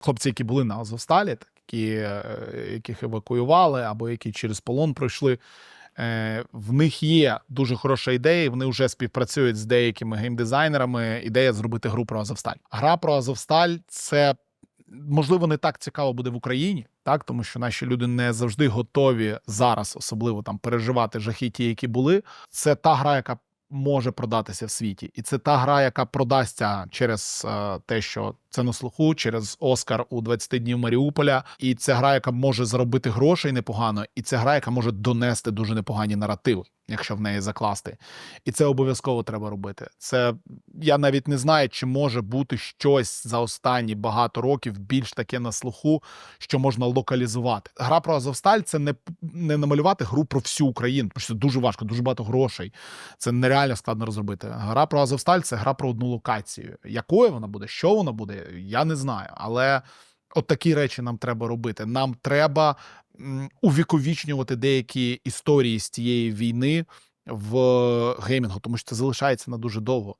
хлопці, які були на Азовсталі, так, які, е, яких евакуювали або які через полон пройшли. Е, В них є дуже хороша ідея, вони вже співпрацюють з деякими геймдизайнерами. Ідея зробити гру про Азовсталь. Гра про Азовсталь це можливо не так цікаво буде в Україні, так тому що наші люди не завжди готові зараз, особливо там переживати жахіті, які були. Це та гра, яка може продатися в світі, і це та гра, яка продасться через е, те, що це на слуху, через Оскар у 20 днів Маріуполя. І це гра, яка може заробити грошей непогано, і це гра, яка може донести дуже непогані наративи, якщо в неї закласти. І це обов'язково треба робити. Це я навіть не знаю, чи може бути щось за останні багато років більш таке на слуху, що можна локалізувати. Гра про Азовсталь це не, не намалювати гру про всю Україну, тому що це дуже важко, дуже багато грошей. Це нереально складно розробити. Гра про Азовсталь це гра про одну локацію. Якою вона буде, що вона буде, я не знаю. Але от такі речі нам треба робити. Нам треба увіковічнювати деякі історії з тієї війни в геймінгу, тому що це залишається на дуже довго.